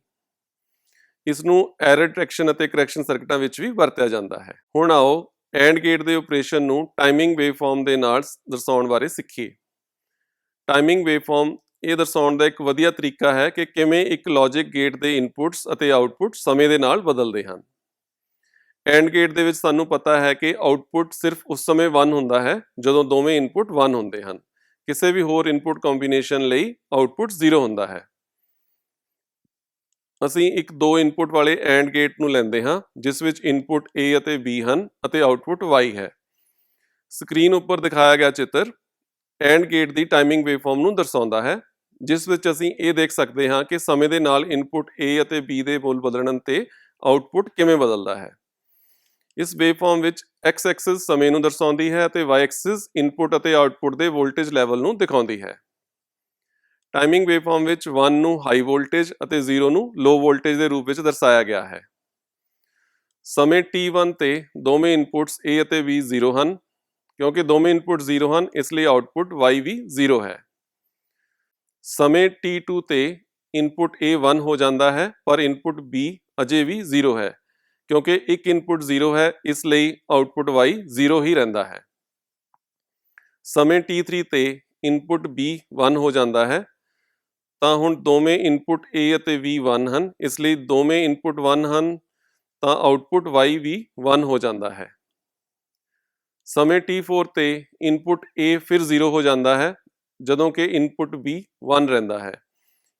ਇਸ ਨੂੰ ਐਰਰ ਡਿਟੈਕਸ਼ਨ ਅਤੇ ਕਰੈਕਸ਼ਨ ਸਰਕਟਾਂ ਵਿੱਚ ਵੀ ਵਰਤਿਆ ਜਾਂਦਾ ਹੈ। ਹੁਣ ਆਓ ਐਂਡ ਗੇਟ ਦੇ ਆਪਰੇਸ਼ਨ ਨੂੰ ਟਾਈਮਿੰਗ ਵੇਵਫਾਰਮ ਦੇ ਨਾਲ ਦਰਸਾਉਣ ਬਾਰੇ ਸਿੱਖੀਏ। ਟਾਈਮਿੰਗ ਵੇਵਫਾਰਮ ਇਹ ਦਰਸਾਉਣ ਦਾ ਇੱਕ ਵਧੀਆ ਤਰੀਕਾ ਹੈ ਕਿ ਕਿਵੇਂ ਇੱਕ ਲੌਜਿਕ ਗੇਟ ਦੇ ਇਨਪੁਟਸ ਅਤੇ ਆਉਟਪੁੱਟ ਸਮੇਂ ਦੇ ਨਾਲ ਬਦਲਦੇ ਹਨ। ਐਂਡ ਗੇਟ ਦੇ ਵਿੱਚ ਸਾਨੂੰ ਪਤਾ ਹੈ ਕਿ ਆਉਟਪੁੱਟ ਸਿਰਫ ਉਸ ਸਮੇਂ 1 ਹੁੰਦਾ ਹੈ ਜਦੋਂ ਦੋਵੇਂ ਇਨਪੁੱਟ 1 ਹੁੰਦੇ ਹਨ। ਕਿਸੇ ਵੀ ਹੋਰ ਇਨਪੁੱਟ ਕੰਬੀਨੇਸ਼ਨ ਲਈ ਆਉਟਪੁੱਟ 0 ਹੁੰਦਾ ਹੈ। ਅਸੀਂ ਇੱਕ ਦੋ ਇਨਪੁੱਟ ਵਾਲੇ ਐਂਡ ਗੇਟ ਨੂੰ ਲੈਂਦੇ ਹਾਂ, ਜਿਸ ਵਿੱਚ ਇਨਪੁੱਟ A ਅਤੇ B ਹਨ ਅਤੇ ਆਊਟਪੁੱਟ Y ਹੈ। ਸਕਰੀਨ ਉੱਪਰ ਦਿਖਾਇਆ ਗਿਆ ਚਿੱਤਰ ਐਂਡ ਗੇਟ ਦੀ ਟਾਈਮਿੰਗ ਵੇਵਫਾਰਮ ਨੂੰ ਦਰਸਾਉਂਦਾ ਹੈ, ਜਿਸ ਵਿੱਚ ਅਸੀਂ ਇਹ ਦੇਖ ਸਕਦੇ ਹਾਂ ਕਿ ਸਮੇਂ ਦੇ ਨਾਲ ਇਨਪੁੱਟ A ਅਤੇ B ਦੇ ਮੁੱਲ ਬਦਲਣ ਤੇ ਆਊਟਪੁੱਟ ਕਿਵੇਂ ਬਦਲਦਾ ਹੈ। ਇਸ ਵੇਵਫਾਰਮ ਵਿੱਚ x ਐਕਸਿਸ ਸਮੇਂ ਨੂੰ ਦਰਸਾਉਂਦੀ ਹੈ ਅਤੇ y ਐਕਸਿਸ ਇਨਪੁੱਟ ਅਤੇ ਆਊਟਪੁੱਟ ਦੇ ਵੋਲਟੇਜ ਲੈਵਲ ਨੂੰ ਦਿਖਾਉਂਦੀ ਹੈ। ਟਾਈਮਿੰਗ ਵੇਵਫਾਰਮ ਵਿੱਚ 1 ਨੂੰ ਹਾਈ ਵੋਲਟੇਜ ਅਤੇ 0 ਨੂੰ ਲੋ ਵੋਲਟੇਜ ਦੇ ਰੂਪ ਵਿੱਚ ਦਰਸਾਇਆ ਗਿਆ ਹੈ। ਸਮੇਂ t1 ਤੇ ਦੋਵੇਂ ਇਨਪੁਟਸ a ਅਤੇ b 0 ਹਨ, ਕਿਉਂਕਿ ਦੋਵੇਂ ਇਨਪੁਟ 0 ਹਨ, ਇਸ ਲਈ ਆਉਟਪੁੱਟ y ਵੀ 0 ਹੈ। ਸਮੇਂ t2 ਤੇ ਇਨਪੁੱਟ a 1 ਹੋ ਜਾਂਦਾ ਹੈ, ਪਰ ਇਨਪੁੱਟ b ਅਜੇ ਵੀ 0 ਹੈ, ਕਿਉਂਕਿ ਇੱਕ ਇਨਪੁਟ 0 ਹੈ, ਇਸ ਲਈ ਆਉਟਪੁੱਟ y 0 ਹੀ ਰਹਿੰਦਾ ਹੈ। ਸਮੇਂ t3 ਤੇ ਇਨਪੁੱਟ b 1 ਹੋ ਜਾਂਦਾ ਹੈ ਤਾਂ ਹੁਣ ਦੋਵੇਂ ਇਨਪੁਟ a ਅਤੇ b 1 ਹਨ ਇਸ ਲਈ ਦੋਵੇਂ ਇਨਪੁਟ 1 ਹਨ ਤਾਂ ਆਉਟਪੁੱਟ y ਵੀ 1 ਹੋ ਜਾਂਦਾ ਹੈ ਸਮੇਂ t4 ਤੇ ਇਨਪੁੱਟ a ਫਿਰ 0 ਹੋ ਜਾਂਦਾ ਹੈ ਜਦੋਂ ਕਿ ਇਨਪੁਟ B 1 ਰਹਿੰਦਾ ਹੈ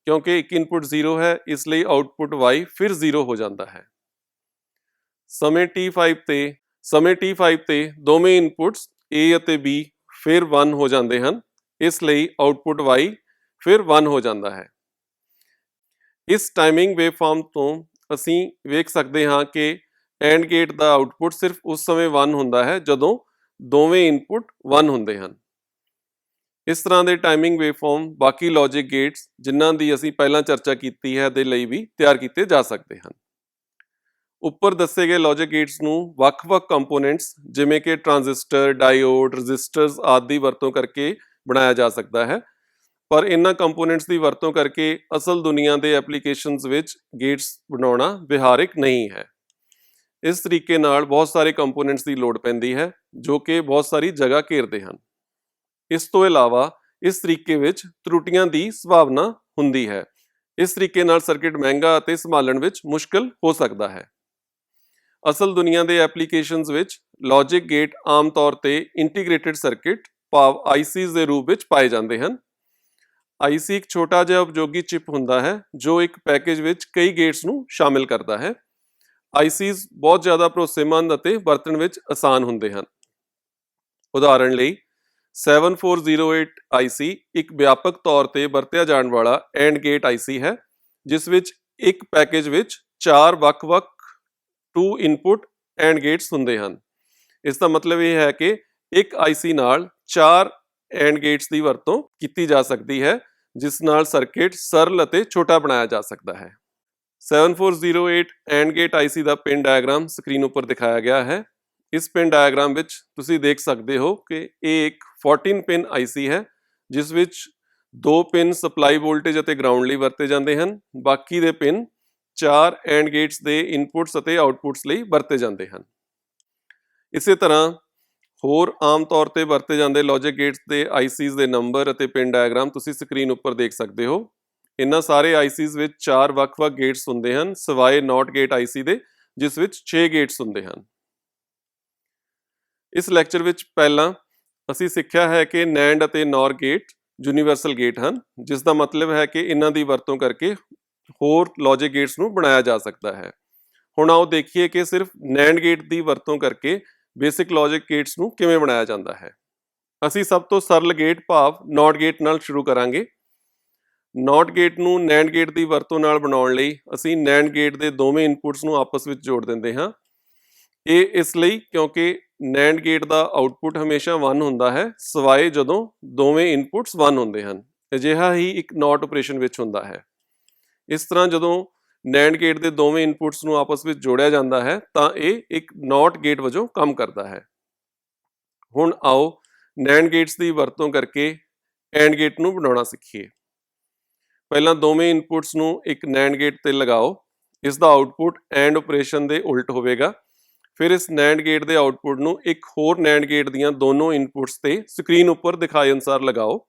ਕਿਉਂਕਿ ਇੱਕ ਇਨਪੁਟ 0 ਹੈ ਇਸ ਲਈ ਆਉਟਪੁੱਟ Y ਫਿਰ 0 ਹੋ ਜਾਂਦਾ ਹੈ ਸਮੇਂ t5 ਤੇ ਸਮੇਂ t5 ਤੇ ਦੋਵੇਂ ਇਨਪੁਟਸ A ਅਤੇ B ਫਿਰ 1 ਹੋ ਜਾਂਦੇ ਹਨ ਇਸ ਲਈ ਆਉਟਪੁੱਟ Y ਫਿਰ 1 ਹੋ ਜਾਂਦਾ ਹੈ। ਇਸ ਟਾਈਮਿੰਗ ਵੇਵਫਾਰਮ ਤੋਂ ਅਸੀਂ ਵੇਖ ਸਕਦੇ ਹਾਂ ਕਿ ਐਂਡ ਗੇਟ ਦਾ ਆਉਟਪੁੱਟ ਸਿਰਫ ਉਸ ਸਮੇਂ 1 ਹੁੰਦਾ ਹੈ ਜਦੋਂ ਦੋਵੇਂ ਇਨਪੁਟ 1 ਹੁੰਦੇ ਹਨ। ਇਸ ਤਰ੍ਹਾਂ ਦੇ ਟਾਈਮਿੰਗ ਵੇਵਫਾਰਮ ਬਾਕੀ ਲੌਜਿਕ ਗੇਟਸ ਜਿਨ੍ਹਾਂ ਦੀ ਅਸੀਂ ਪਹਿਲਾਂ ਚਰਚਾ ਕੀਤੀ ਹੈ ਦੇ ਲਈ ਵੀ ਤਿਆਰ ਕੀਤੇ ਜਾ ਸਕਦੇ ਹਨ। ਉੱਪਰ ਦੱਸੇ ਗਏ ਲੌਜਿਕ ਗੇਟਸ ਨੂੰ ਵੱਖ-ਵੱਖ ਕੰਪੋਨੈਂਟਸ ਜਿਵੇਂ ਕਿ ਟਰਾਂਜ਼ਿਸਟਰ, ਡਾਇਓਡ, ਰੈਜ਼ਿਸਟਰਸ ਆਦਿ ਦੀ ਵਰਤੋਂ ਕਰਕੇ ਬਣਾਇਆ ਜਾ ਸਕਦਾ ਹੈ। ਪਰ ਇਹਨਾਂ ਕੰਪੋਨੈਂਟਸ ਦੀ ਵਰਤੋਂ ਕਰਕੇ ਅਸਲ ਦੁਨੀਆ ਦੇ ਐਪਲੀਕੇਸ਼ਨਸ ਵਿੱਚ ਗੇਟਸ ਬਣਾਉਣਾ ਵਿਹਾਰਿਕ ਨਹੀਂ ਹੈ। ਇਸ ਤਰੀਕੇ ਨਾਲ ਬਹੁਤ ਸਾਰੇ ਕੰਪੋਨੈਂਟਸ ਦੀ ਲੋੜ ਪੈਂਦੀ ਹੈ, ਜੋ ਕਿ ਬਹੁਤ ਸਾਰੀ ਜਗ੍ਹਾ ਘੇਰਦੇ ਹਨ। ਇਸ ਤੋਂ ਇਲਾਵਾ ਇਸ ਤਰੀਕੇ ਵਿੱਚ ਤਰੁੱਟੀਆਂ ਦੀ ਸੰਭਾਵਨਾ ਹੁੰਦੀ ਹੈ। ਇਸ ਤਰੀਕੇ ਨਾਲ ਸਰਕਟ ਮਹਿੰਗਾ ਅਤੇ ਸੰਭਾਲਣ ਵਿੱਚ ਮੁਸ਼ਕਲ ਹੋ ਸਕਦਾ ਹੈ। ਅਸਲ ਦੁਨੀਆ ਦੇ ਐਪਲੀਕੇਸ਼ਨਸ ਵਿੱਚ ਲੌਜਿਕ ਗੇਟ ਆਮ ਤੌਰ ਤੇ ਇੰਟੀਗ੍ਰੇਟਿਡ ਸਰਕਟ ਭਾਵ ਆਈਸੀਜ਼ ਦੇ ਰੂਪ ਵਿੱਚ ਪਾਏ ਜਾਂਦੇ ਹਨ। IC ਇੱਕ ਛੋਟਾ ਜਿਹਾ ਉਪਯੋਗੀ ਚਿਪ ਹੁੰਦਾ ਹੈ, ਜੋ ਇੱਕ ਪੈਕੇਜ ਵਿੱਚ ਕਈ ਗੇਟਸ ਨੂੰ ਸ਼ਾਮਿਲ ਕਰਦਾ ਹੈ। ਆਈਸੀਜ਼ ਬਹੁਤ ਜ਼ਿਆਦਾ ਭਰੋਸੇਮੰਦ ਅਤੇ ਵਰਤਣ ਵਿੱਚ ਆਸਾਨ ਹੁੰਦੇ ਹਨ। ਉਦਾਹਰਣ ਲਈ 7408 IC ਇੱਕ ਵਿਆਪਕ ਤੌਰ ਤੇ ਵਰਤਿਆ ਜਾਣ ਵਾਲਾ ਐਂਡ ਗੇਟ IC ਹੈ, ਜਿਸ ਵਿੱਚ ਇੱਕ ਪੈਕੇਜ ਵਿੱਚ ਚਾਰ ਵੱਖ-ਵੱਖ 2 ਇਨਪੁਟ ਐਂਡ ਗੇਟਸ ਹੁੰਦੇ ਹਨ। ਇਸ ਦਾ ਮਤਲਬ ਇਹ ਹੈ ਕਿ ਇੱਕ IC ਨਾਲ ਚਾਰ ਐਂਡ ਗੇਟਸ ਦੀ ਵਰਤੋਂ ਕੀਤੀ ਜਾ ਸਕਦੀ ਹੈ, ਜਿਸ ਨਾਲ ਸਰਕਟ ਸਰਲ ਅਤੇ ਛੋਟਾ ਬਣਾਇਆ ਜਾ ਸਕਦਾ ਹੈ। 7408 ਐਂਡ ਗੇਟ IC ਦਾ ਪਿਨ ਡਾਇਗਰਾਮ ਸਕਰੀਨ ਉੱਪਰ ਦਿਖਾਇਆ ਗਿਆ ਹੈ। ਇਸ ਪਿਨ ਡਾਇਗਰਾਮ ਵਿੱਚ ਤੁਸੀਂ ਦੇਖ ਸਕਦੇ ਹੋ ਕਿ ਇਹ ਇੱਕ 14 ਪਿਨ IC ਹੈ, ਜਿਸ ਵਿੱਚ ਦੋ ਪਿਨ ਸਪਲਾਈ ਵੋਲਟੇਜ ਅਤੇ ਗਰਾਊਂਡ ਲਈ ਵਰਤੇ ਜਾਂਦੇ ਹਨ। ਬਾਕੀ ਦੇ ਪਿਨ ਚਾਰ ਐਂਡ ਗੇਟਸ ਦੇ ਇਨਪੁਟਸ ਅਤੇ ਆਊਟਪੁਟਸ ਲਈ ਵਰਤੇ ਜਾਂਦੇ ਹਨ। ਇਸੇ ਤਰ੍ਹਾਂ ਹੋਰ ਆਮ ਤੌਰ ਤੇ ਵਰਤੇ ਜਾਂਦੇ ਲੌਜਿਕ ਗੇਟਸ ਦੇ ICs ਦੇ ਨੰਬਰ ਅਤੇ ਪਿਨ ਡਾਇਗਰਾਮ ਤੁਸੀਂ ਸਕਰੀਨ ਉੱਪਰ ਦੇਖ ਸਕਦੇ ਹੋ। ਇਹਨਾਂ ਸਾਰੇ ICs ਵਿੱਚ ਚਾਰ ਵੱਖ-ਵੱਖ ਗੇਟਸ ਹੁੰਦੇ ਹਨ, ਸਿਵਾਏ ਨਾਟ ਗੇਟ IC ਦੇ, ਜਿਸ ਵਿੱਚ 6 ਗੇਟਸ ਹੁੰਦੇ ਹਨ। ਇਸ ਲੈਕਚਰ ਵਿੱਚ ਪਹਿਲਾਂ ਅਸੀਂ ਸਿੱਖਿਆ ਹੈ ਕਿ ਨੈਂਡ ਅਤੇ NOR ਗੇਟ ਯੂਨੀਵਰਸਲ ਗੇਟ ਹਨ ਜਿਸ ਦਾ ਮਤਲਬ ਹੈ ਕਿ ਇਹਨਾਂ ਦੀ ਵਰਤੋਂ ਕਰਕੇ ਹੋਰ ਲੌਜਿਕ ਗੇਟਸ ਨੂੰ ਬਣਾਇਆ ਜਾ ਸਕਦਾ ਹੈ। ਹੁਣ ਆਓ ਦੇਖੀਏ ਕਿ ਸਿਰਫ ਨੈਂਡ ਗੇਟ ਦੀ ਵਰਤੋਂ ਕਰਕੇ ਬੇਸਿਕ ਲੌਜਿਕ ਗੇਟਸ ਨੂੰ ਕਿਵੇਂ ਬਣਾਇਆ ਜਾਂਦਾ ਹੈ? ਅਸੀਂ ਸਭ ਤੋਂ ਸਰਲ ਗੇਟ ਭਾਵ NOT ਗੇਟ ਨਾਲ ਸ਼ੁਰੂ ਕਰਾਂਗੇ। NOT ਗੇਟ ਨੂੰ NAND ਗੇਟ ਦੀ ਵਰਤੋਂ ਨਾਲ ਬਣਾਉਣ ਲਈ ਅਸੀਂ NAND ਗੇਟ ਦੇ ਦੋਵੇਂ ਇਨਪੁਟਸ ਨੂੰ ਆਪਸ ਵਿੱਚ ਜੋੜ ਦਿੰਦੇ ਹਾਂ। ਇਹ ਇਸ ਲਈ ਕਿਉਂਕਿ NAND ਗੇਟ ਦਾ ਆਉਟਪੁੱਟ ਹਮੇਸ਼ਾ 1 ਹੁੰਦਾ ਹੈ, ਸਿਵਾਏ ਜਦੋਂ ਦੋਵੇਂ ਇਨਪੁਟਸ 1 ਹੁੰਦੇ ਹਨ। ਅਜਿਹਾ ਹੀ ਇੱਕ NOT ਆਪਰੇਸ਼ਨ ਵਿੱਚ ਹੁੰਦਾ ਹੈ। ਇਸ ਤਰ੍ਹਾਂ ਜਦੋਂ NAND ਗੇਟ ਦੇ ਦੋਵੇਂ ਇਨਪੁਟਸ ਨੂੰ ਆਪਸ ਵਿੱਚ ਜੋੜਿਆ ਜਾਂਦਾ ਹੈ, ਤਾਂ ਇਹ ਇੱਕ ਨੋਟ ਗੇਟ ਵਜੋਂ ਕੰਮ ਕਰਦਾ ਹੈ। ਹੁਣ ਆਓ NAND ਗੇਟਸ ਦੀ ਵਰਤੋਂ ਕਰਕੇ ਐਂਡ ਗੇਟ ਨੂੰ ਬਣਾਉਣਾ ਸਿੱਖੀਏ। ਪਹਿਲਾਂ ਦੋਵੇਂ ਇਨਪੁਟਸ ਨੂੰ ਇੱਕ NAND ਗੇਟ ਤੇ ਲਗਾਓ। ਇਸ ਦਾ ਆਊਟਪੁੱਟ ਐਂਡ ਆਪਰੇਸ਼ਨ ਦੇ ਉਲਟ ਹੋਵੇਗਾ। ਫਿਰ ਇਸ ਨੈਂਡ ਗੇਟ ਦੇ ਆਊਟਪੁੱਟ ਨੂੰ ਇੱਕ ਹੋਰ ਨੈਂਡ ਗੇਟ ਦੀਆਂ ਦੋਨੋਂ ਇਨਪੁਟਸ ਤੇ ਸਕਰੀਨ ਉੱਪਰ ਦਿਖਾਏ ਅਨੁਸਾਰ ਲਗਾਓ।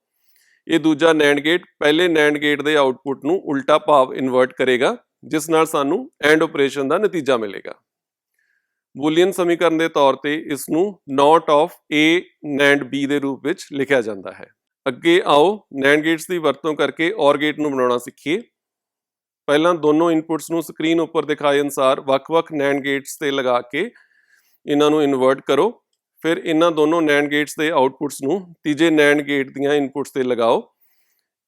ਇਹ ਦੂਜਾ ਨੈਂਡ ਗੇਟ ਪਹਿਲੇ ਨੈਂਡ ਗੇਟ ਦੇ ਆਊਟਪੁੱਟ ਨੂੰ ਉਲਟਾ ਭਾਵ ਇਨਵਰਟ ਕਰੇਗਾ। ਜਿਸ ਨਾਲ ਸਾਨੂੰ ਐਂਡ ਆਪਰੇਸ਼ਨ ਦਾ ਨਤੀਜਾ ਮਿਲੇਗਾ। ਬੂਲੀਅਨ ਸਮੀਕਰਨ ਦੇ ਤੌਰ ਤੇ ਇਸ ਨੂੰ not of A NAND B ਦੇ ਰੂਪ ਵਿੱਚ ਲਿਖਿਆ ਜਾਂਦਾ ਹੈ। ਅੱਗੇ ਆਓ NAND ਗੇਟਸ ਦੀ ਵਰਤੋਂ ਕਰਕੇ OR ਗੇਟ ਨੂੰ ਬਣਾਉਣਾ ਸਿੱਖੀਏ। ਪਹਿਲਾਂ ਦੋਨੋਂ ਇਨਪੁਟਸ ਨੂੰ ਸਕਰੀਨ ਉੱਪਰ ਦਿਖਾਏ ਅਨੁਸਾਰ ਵੱਖ-ਵੱਖ NAND ਗੇਟਸ ਤੇ ਲਗਾ ਕੇ ਇਹਨਾਂ ਨੂੰ ਇਨਵਰਟ ਕਰੋ। ਫਿਰ ਇਹਨਾਂ ਦੋਨੋਂ NAND ਗੇਟਸ ਦੇ ਆਉਟਪੁੱਟਸ ਨੂੰ ਤੀਜੇ NAND ਗੇਟ ਦੀਆਂ ਇਨਪੁਟਸ ਤੇ ਲਗਾਓ।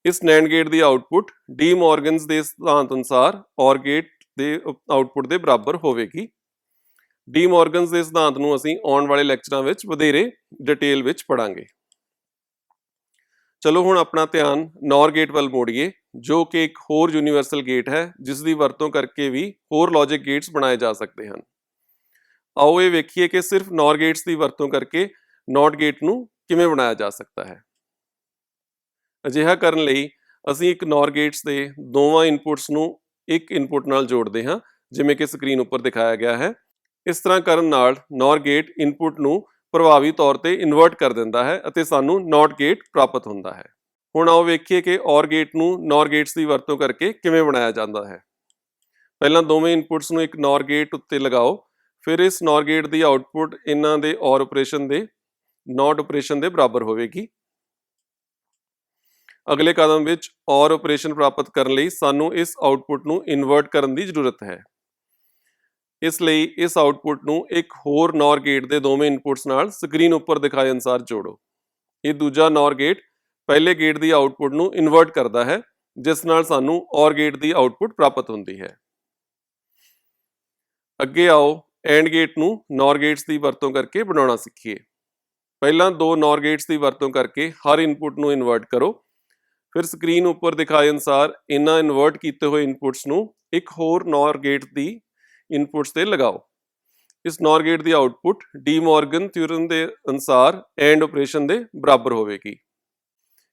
ਇਸ ਨੈਂਡ ਗੇਟ ਦੀ ਆਉਟਪੁੱਟ ਡੀ ਮੋਰਗਨਸ ਦੇ ਸਿਧਾਂਤ ਅਨੁਸਾਰ OR ਗੇਟ ਦੇ ਆਉਟਪੁੱਟ ਦੇ ਬਰਾਬਰ ਹੋਵੇਗੀ। ਡੀ ਮੋਰਗਨਸ ਦੇ ਸਿਧਾਂਤ ਨੂੰ ਅਸੀਂ ਆਉਣ ਵਾਲੇ ਲੈਕਚਰਾਂ ਵਿੱਚ ਵਧੇਰੇ ਡਿਟੇਲ ਵਿੱਚ ਪੜਾਂਗੇ ਚਲੋ ਹੁਣ ਆਪਣਾ ਧਿਆਨ NOR ਗੇਟ ਵੱਲ ਮੋੜੀਏ, ਜੋ ਕਿ ਇੱਕ ਹੋਰ ਯੂਨੀਵਰਸਲ ਗੇਟ ਹੈ, ਜਿਸ ਦੀ ਵਰਤੋਂ ਕਰਕੇ ਵੀ ਹੋਰ ਲੌਜਿਕ ਗੇਟਸ ਬਣਾਏ ਜਾ ਸਕਦੇ ਹਨ। ਆਓ ਇਹ ਵੇਖੀਏ ਕਿ ਸਿਰਫ NOR ਗੇਟਸ ਦੀ ਵਰਤੋਂ ਕਰਕੇ NOT ਗੇਟ ਨੂੰ ਕਿਵੇਂ ਬਣਾਇਆ ਜਾ ਸਕਦਾ ਹੈ। ਅਜਿਹਾ ਕਰਨ ਲਈ ਅਸੀਂ ਇੱਕ NOR ਗੇਟਸ ਦੇ ਦੋਵਾਂ ਇਨਪੁਟਸ ਨੂੰ ਇੱਕ ਇਨਪੁਟ ਨਾਲ ਜੋੜਦੇ ਹਾਂ, ਜਿਵੇਂ ਕਿ ਸਕਰੀਨ ਉੱਪਰ ਦਿਖਾਇਆ ਗਿਆ ਹੈ। ਇਸ ਤਰ੍ਹਾਂ ਕਰਨ ਨਾਲ NOR ਗੇਟ ਇਨਪੁਟ ਨੂੰ ਪ੍ਰਭਾਵੀ ਤੌਰ ਤੇ ਇਨਵਰਟ ਕਰ ਦਿੰਦਾ ਹੈ ਅਤੇ ਸਾਨੂੰ NOT ਗੇਟ ਪ੍ਰਾਪਤ ਹੁੰਦਾ ਹੈ। ਹੁਣ ਆਓ ਵੇਖੀਏ ਕਿ OR ਗੇਟ ਨੂੰ NOR ਗੇਟਸ ਦੀ ਵਰਤੋਂ ਕਰਕੇ ਕਿਵੇਂ ਬਣਾਇਆ ਜਾਂਦਾ ਹੈ। ਪਹਿਲਾਂ ਦੋਵੇਂ ਇਨਪੁਟਸ ਨੂੰ ਇੱਕ NOR ਗੇਟ ਉੱਤੇ ਲਗਾਓ, ਫਿਰ ਇਸ NOR ਗੇਟ ਦੀ ਆਉਟਪੁੱਟ ਇਹਨਾਂ ਦੇ OR ਆਪਰੇਸ਼ਨ ਦੇ, NOT ਆਪਰੇਸ਼ਨ ਦੇ ਬਰਾਬਰ ਹੋਵੇਗੀ। ਅਗਲੇ ਕਦਮ ਵਿੱਚ OR ਆਪਰੇਸ਼ਨ ਪ੍ਰਾਪਤ ਕਰਨ ਲਈ ਸਾਨੂੰ ਇਸ ਆਉਟਪੁੱਟ ਨੂੰ ਇਨਵਰਟ ਕਰਨ ਦੀ ਜ਼ਰੂਰਤ ਹੈ। ਇਸ ਲਈ ਇਸ ਆਉਟਪੁੱਟ ਨੂੰ ਇੱਕ ਹੋਰ NOR ਗੇਟ ਦੇ ਦੋਵੇਂ ਇਨਪੁਟਸ ਨਾਲ ਸਕਰੀਨ ਉੱਪਰ ਦਿਖਾਏ ਅਨੁਸਾਰ ਜੋੜੋ। ਇਹ ਦੂਜਾ NOR ਗੇਟ ਪਹਿਲੇ ਗੇਟ ਦੀ ਆਉਟਪੁੱਟ ਨੂੰ ਇਨਵਰਟ ਕਰਦਾ ਹੈ, ਜਿਸ ਨਾਲ ਸਾਨੂੰ OR ਗੇਟ ਦੀ ਆਉਟਪੁੱਟ ਪ੍ਰਾਪਤ ਹੁੰਦੀ ਹੈ। ਅੱਗੇ ਆਓ ਐਂਡ ਗੇਟ ਨੂੰ NOR ਗੇਟਸ ਦੀ ਵਰਤੋਂ ਕਰਕੇ ਬਣਾਉਣਾ ਸਿੱਖੀਏ। ਪਹਿਲਾਂ ਦੋ NOR ਗੇਟਸ ਦੀ ਵਰਤੋਂ ਕਰਕੇ ਹਰ ਇਨਪੁਟ ਨੂੰ ਇਨਵਰਟ ਕਰੋ। ਫਿਰ ਸਕਰੀਨ ਉੱਪਰ ਦਿਖਾਏ ਅਨੁਸਾਰ ਇਹਨਾਂ ਇਨਵਰਟ ਕੀਤੇ ਹੋਏ ਇਨਪੁਟਸ ਨੂੰ ਇੱਕ ਹੋਰ NOR ਗੇਟ ਦੀ ਇਨਪੁਟਸ ਤੇ ਲਗਾਓ। ਇਸ NOR ਗੇਟ ਦੀ ਆਉਟਪੁੱਟ ਡੀ ਮੋਰਗਨ ਥਿਊਰਮ ਦੇ ਅਨੁਸਾਰ ਐਂਡ ਆਪਰੇਸ਼ਨ ਦੇ ਬਰਾਬਰ ਹੋਵੇਗੀ।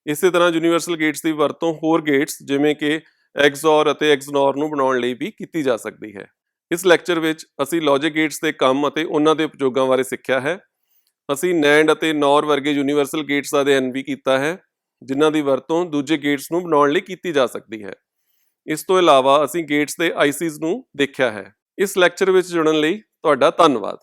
ਇਸੇ ਤਰ੍ਹਾਂ ਯੂਨੀਵਰਸਲ ਗੇਟਸ ਦੀ ਵਰਤੋਂ ਹੋਰ ਗੇਟਸ ਜਿਵੇਂ ਕਿ XOR ਅਤੇ XNOR ਨੂੰ ਬਣਾਉਣ ਲਈ ਵੀ ਕੀਤੀ ਜਾ ਸਕਦੀ ਹੈ। ਇਸ ਲੈਕਚਰ ਵਿੱਚ ਅਸੀਂ ਲੌਜਿਕ ਗੇਟਸ ਦੇ ਕੰਮ ਅਤੇ ਉਹਨਾਂ ਦੇ ਉਪਯੋਗਾਂ ਬਾਰੇ ਸਿੱਖਿਆ ਹੈ। ਅਸੀਂ NAND ਅਤੇ NOR ਵਰਗੇ ਯੂਨੀਵਰਸਲ ਗੇਟਸ ਦਾ ਅਧਿਐਨ ਵੀ ਕੀਤਾ ਹੈ। ਜਿਨ੍ਹਾਂ ਦੀ ਵਰਤੋਂ ਦੂਜੇ ਗੇਟਸ ਨੂੰ ਬਣਾਉਣ ਲਈ ਕੀਤੀ ਜਾ ਸਕਦੀ ਹੈ। ਇਸ ਤੋਂ ਇਲਾਵਾ ਅਸੀਂ ਗੇਟਸ ਦੇ ਆਈਸੀਜ਼ ਨੂੰ ਦੇਖਿਆ ਹੈ। ਇਸ ਲੈਕਚਰ ਵਿੱਚ ਜੁੜਨ ਲਈ ਤੁਹਾਡਾ ਧੰਨਵਾਦ।